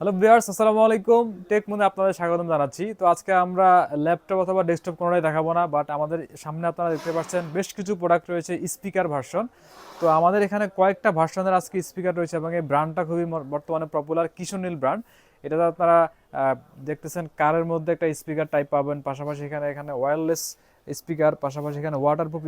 Hello viewers, আসসালামু আলাইকুম। Take মনে আপনাদের স্বাগতম জানাচ্ছি। তো আজকে আমরা ল্যাপটপ অথবা ডেস্কটপ কোনোটাই দেখাবো না বাট আমাদের সামনে আপনারা দেখতে পাচ্ছেন বেশ কিছু প্রোডাক্ট রয়েছে স্পিকার ভার্সন তো আমাদের এখানে কয়েকটা ভার্সনের আজকে স্পিকার রয়েছে এবং এই ব্র্যান্ডটা খুবই বর্তমানে পপুলার কিশোনীল ব্র্যান্ড এটাতে আপনারা দেখতেছেন কারের মধ্যে একটা স্পিকার টাইপ পাবেন। পাশাপাশি এখানে এখানে ওয়্যারলেস স্পিকার, পাশাপাশি এখানে ওয়াটারপ্রুফ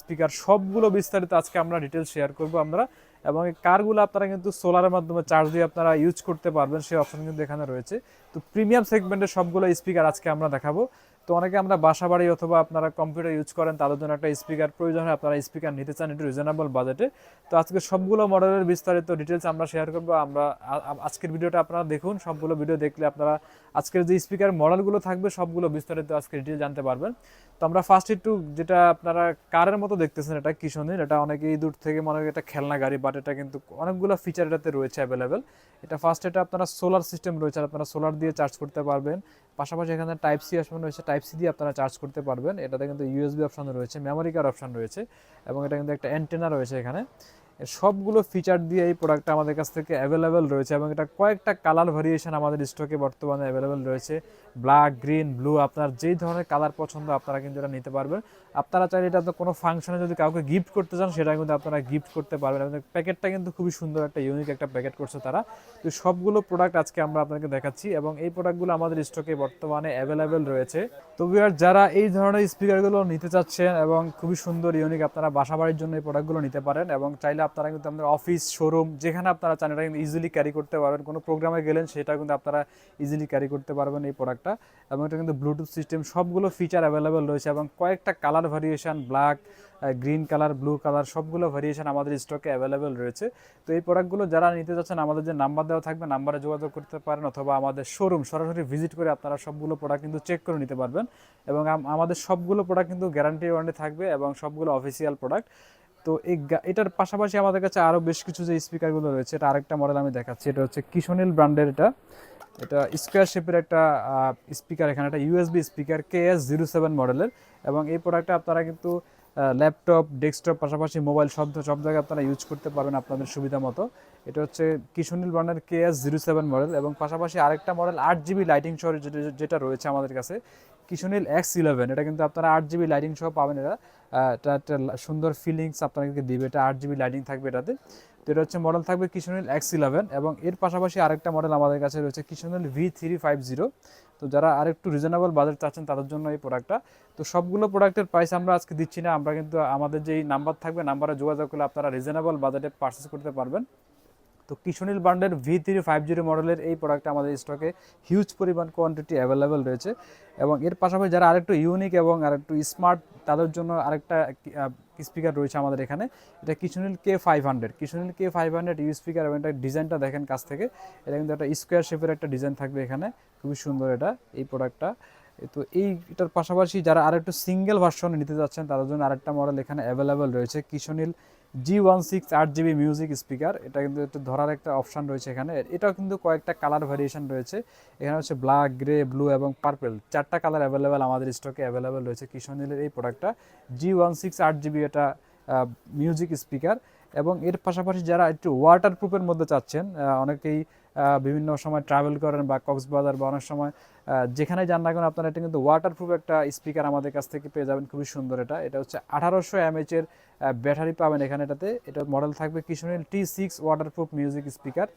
স্পিকার সবগুলো বিস্তারিত আজকে আমরা ডিটেলস শেয়ার করব আমরা। এবং এই কারগুলো আপনারা কিন্তু সোলারের মাধ্যমে চার্জ দিয়ে আপনারা ইউজ করতে পারবেন, সেই অপশন কিন্তু এখানে রয়েছে। তো প্রিমিয়াম সেগমেন্টের সবগুলো স্পিকার আজকে আমরা দেখাবো। তো অনেকে আমরা বাসা বাড়ি অথবা আপনারা কম্পিউটার ইউজ করেন, তাদের জন্য একটা স্পিকার প্রয়োজন হয়, আপনারা স্পিকার নিতে চান একটু রিজনেবল বাজেটে তো আজকে সবগুলো মডেলের বিস্তারিত ডিটেলস আমরা শেয়ার করব। আমরা আজকের ভিডিওটা আপনারা দেখুন, সবগুলো ভিডিও দেখলে আপনারা আজকের যে স্পিকার মডেলগুলো থাকবে, সবগুলো বিস্তারিত আজকে ডিটেল জানতে পারবেন। তো আমরা ফার্স্ট একটু যেটা আপনারা কারের মতো দেখতেছেন, এটা কিশোনির এটা অনেকেই দূর থেকে মনে হয় এটা খেলনা গাড়ি বাট এটা কিন্তু অনেকগুলো ফিচার এটাতে রয়েছে অ্যাভেলেবেল এটা ফার্স্ট এটা আপনারা সোলার সিস্টেম রয়েছে আপনারা সোলার দিয়ে চার্জ করতে পারবেন। পাশাপাশি এখানে টাইপ সি অপশন রয়েছে টাইপ সি দিয়ে আপনারা চার্জ করতে পারবেন। এটাতে কিন্তু ইউএসবি অপশন রয়েছে মেমোরি কার্ড অপশন রয়েছে, এবং এটা কিন্তু একটা অ্যান্টেনা রয়েছে এখানে। এর সবগুলো ফিচার দিয়ে এই প্রোডাক্টটা আমাদের কাছ থেকে অ্যাভেলেবেল রয়েছে এবং এটা কয়েকটা কালার ভেরিয়েশন আমাদের স্টকে বর্তমানে অ্যাভেলেবেল রয়েছে। ব্ল্যাক গ্রিন ব্লু আপনার যেই ধরনের কালার পছন্দ আপনারা কিন্তু এটা নিতে পারবেন। আপনারা চাইলে এটা তো কোনো ফাংশনে যদি কাউকে গিফট করতে চান, সেটা কিন্তু আপনারা গিফট করতে পারবেন। এবং প্যাকেটটা কিন্তু খুবই সুন্দর একটা ইউনিক একটা প্যাকেট করছে তারা। তো সবগুলো প্রোডাক্ট আজকে আমরা আপনাকে দেখাচ্ছি এবং এই প্রোডাক্টগুলো আমাদের স্টকে বর্তমানে অ্যাভেলেবেল রয়েছে। তো ভিউয়ার যারা এই ধরনের স্পিকারগুলো নিতে চাচ্ছেন এবং খুবই সুন্দর ইউনিক আপনারা বাসা বাড়ির জন্য এই প্রোডাক্টগুলো নিতে পারেন এবং চাইলে আপনারা কিন্তু আমাদের অফিস শোরুম যেখানে আপনারা চান, এটা কিন্তু ইজিলি ক্যারি করতে পারবেন। কোনো প্রোগ্রামে গেলেন, সেটা কিন্তু আপনারা ইজিলি ক্যারি করতে পারবেন এই প্রোডাক্টটা এবং এটা কিন্তু ব্লুটুথ সিস্টেম সবগুলো ফিচার অ্যাভেলেবেল রয়েছে এবং কয়েকটা colour variation black green colour blue colour সবগুলো ভেরিয়েশন আমাদের স্টকে অ্যাভেলেবেল রয়েছে। তো এই প্রোডাক্টগুলো যারা নিতে চাচ্ছেন আমাদের যে নাম্বার দেওয়া থাকবে নাম্বারে যোগাযোগ করতে পারেন অথবা আমাদের শোরুম সরাসরি ভিজিট করে আপনারা সবগুলো প্রোডাক্ট কিন্তু চেক করে নিতে পারবেন। এবং আমাদের সবগুলো প্রোডাক্ট কিন্তু গ্যারান্টি ওয়ারেন্টি থাকবে এবং সবগুলো অফিসিয়াল প্রোডাক্ট তো এই এটার পাশাপাশি আমাদের কাছে আরও বেশ কিছু যে স্পিকারগুলো রয়েছে, এটা আরেকটা মডেল আমি দেখাচ্ছি। এটা হচ্ছে কিশোনিল ব্র্যান্ডের এটা। এটা স্কোয়ার শেপের একটা স্পিকার এখানে, একটা USB speaker K S zero seven মডেলের এবং এই প্রোডাক্টটা আপনারা কিন্তু ল্যাপটপ ডেস্কটপ পাশাপাশি মোবাইল সব সব জায়গায় আপনারা ইউজ করতে পারবেন আপনাদের সুবিধা মতো। এটা হচ্ছে কিশোনিল ব্র্যান্ডের K S zero seven model এবং পাশাপাশি আরেকটা মডেল আট জিবি লাইটিং সহ যেটা- যেটা রয়েছে আমাদের কাছে কিশোনিল এক্স ইলেভেন এটা কিন্তু আপনারা আট জিবি লাইটিং সহ পাবেন এটা এটা একটা সুন্দর ফিলিংস আপনাদেরকে দিবে, এটা আট জিবি লাইটিং থাকবে এটাতে। তো এটা হচ্ছে মডেল থাকবে কিশোনিল এক্স ইলেভেন এবং এর পাশাপাশি আরেকটা মডেল আমাদের কাছে রয়েছে Kisonli V three five zero তো যারা আরেকটু রিজনেবল বাজেট চাচ্ছেন তাদের জন্য এই প্রোডাক্টটা তো সবগুলো প্রোডাক্টের প্রাইস আমরা আজকে দিচ্ছি না, আমরা কিন্তু আমাদের যেই নাম্বার থাকবে নাম্বারে যোগাযোগ করলে আপনারা রিজনেবল বাজেটে পারচেস করতে পারবেন। তো কিশোনীল ব্র্যান্ডের ভি থ্রি ফাইভ জিরো মডেলের এই প্রোডাক্টটা আমাদের স্টকে হিউজ পরিমাণ কোয়ান্টিটি অ্যাভেলেবেল রয়েছে। এবং এর পাশাপাশি যারা আরেকটু ইউনিক এবং আরেকটু স্মার্ট তাদের জন্য আরেকটা স্পিকার রয়েছে আমাদের এখানে। এটা Kisonli K five hundred Kisonli K five hundred U speaker এবং এটা ডিজাইনটা দেখেন কাছ থেকে। এটা কিন্তু একটা স্কোয়ার শেপের একটা ডিজাইন থাকবে এখানে। খুবই সুন্দর এটা, এই প্রোডাক্টটা তো এইটার পাশাপাশি যারা আরেকটু সিঙ্গেল ভার্সনে নিতে যাচ্ছেন, তাদের জন্য আরেকটা মডেল এখানে অ্যাভেলেবেল রয়েছে কিশোনীল জি ওয়ান সিক্স আট জিবি মিউজিক স্পিকার এটা কিন্তু একটু ধরার একটা অপশান রয়েছে এখানে। এটাও কিন্তু কয়েকটা কালার ভ্যারিয়েশন রয়েছে। এখানে হচ্ছে ব্ল্যাক গ্রে ব্লু এবং পার্পেল চারটা কালার অ্যাভেলেবেল আমাদের স্টকে অ্যাভেলেবেল রয়েছে কিশোনীলের এই প্রোডাক্টটা জি ওয়ান সিক্স আট জিবি এটা মিউজিক স্পিকার এবং এর পাশাপাশি যারা একটু ওয়াটার প্রুফের মধ্যে চাচ্ছেন অনেকেই বিভিন্ন সময় ট্রাভেল করেন বা কক্সবাজার বা অনেক সময় যেখানে যান না কেন আপনারা এটা কিন্তু ওয়াটারপ্রুফ একটা স্পিকার আমাদের কাছ থেকে পেয়ে যাবেন। খুবই সুন্দর এটা। এটা হচ্ছে আঠারোশো এমএচ এর ব্যাটারি পাবেন এখানে এটাতে। এটা মডেল থাকবে Kisonli T six waterproof music speaker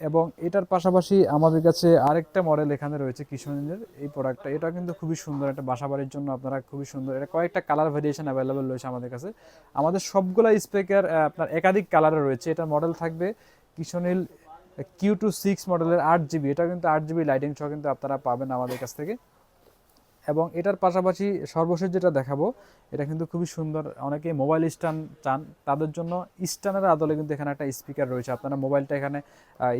এবং এটার পাশাপাশি আমাদের কাছে আরেকটা মডেল এখানে রয়েছে কিশোরীদের, এই প্রোডাক্টটা এটা কিন্তু খুবই সুন্দর একটা বাসা বাড়ির জন্য আপনারা খুবই সুন্দর। এটা কয়েকটা কালার ভেরিয়েশন অ্যাভেলেবেল রয়েছে আমাদের কাছে। আমাদের সবগুলা স্পিকার আপনার একাধিক কালারে রয়েছে। এটার মডেল থাকবে কিশোনীল কিউ টু সিক্স মডেলের আট জিবি এটা কিন্তু আট জিবি লাইটিং সহ কিন্তু আপনারা পাবেন আমাদের কাছ থেকে। এবং এটার পাশাপাশি সর্বশেষ যেটা দেখাবো, এটা কিন্তু খুবই সুন্দর, অনেকে মোবাইল স্ট্যান্ড চান, তাদের জন্য স্ট্যান্ডের আদলে কিন্তু এখানে একটা স্পিকার রয়েছে। আপনারা মোবাইলটা এখানে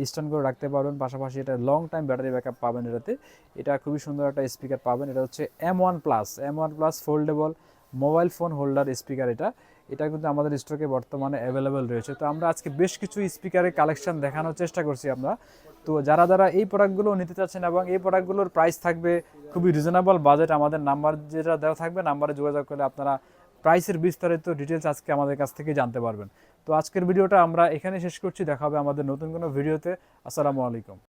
স্ট্যান্ড করে রাখতে পারবেন, পাশাপাশি এটা লং টাইম ব্যাটারি ব্যাকআপ পাবেন এটাতে। এটা খুবই সুন্দর একটা স্পিকার পাবেন, এটা হচ্ছে M one plus M one plus foldable mobile phone holder speaker এটা। এটা কিন্তু আমাদের স্টকে বর্তমানে অ্যাভেলেবেল রয়েছে। তো আমরা আজকে বেশ কিছু স্পিকারের কালেকশন দেখানোর চেষ্টা করছি আমরা। তো যারা যারা এই প্রোডাক্টগুলো নিতে চাচ্ছেন এবং এই প্রোডাক্টগুলোর প্রাইস থাকবে খুবই রিজনেবল বাজেট আমাদের নাম্বার যেটা দেওয়া থাকবে নাম্বারে যোগাযোগ করলে আপনারা প্রাইসের বিস্তারিত ডিটেলস আজকে আমাদের কাছ থেকে জানতে পারবেন। তো আজকের ভিডিওটা আমরা এখানে শেষ করছি। দেখা হবে আমাদের নতুন কোনো ভিডিওতে। আসসালামু আলাইকুম।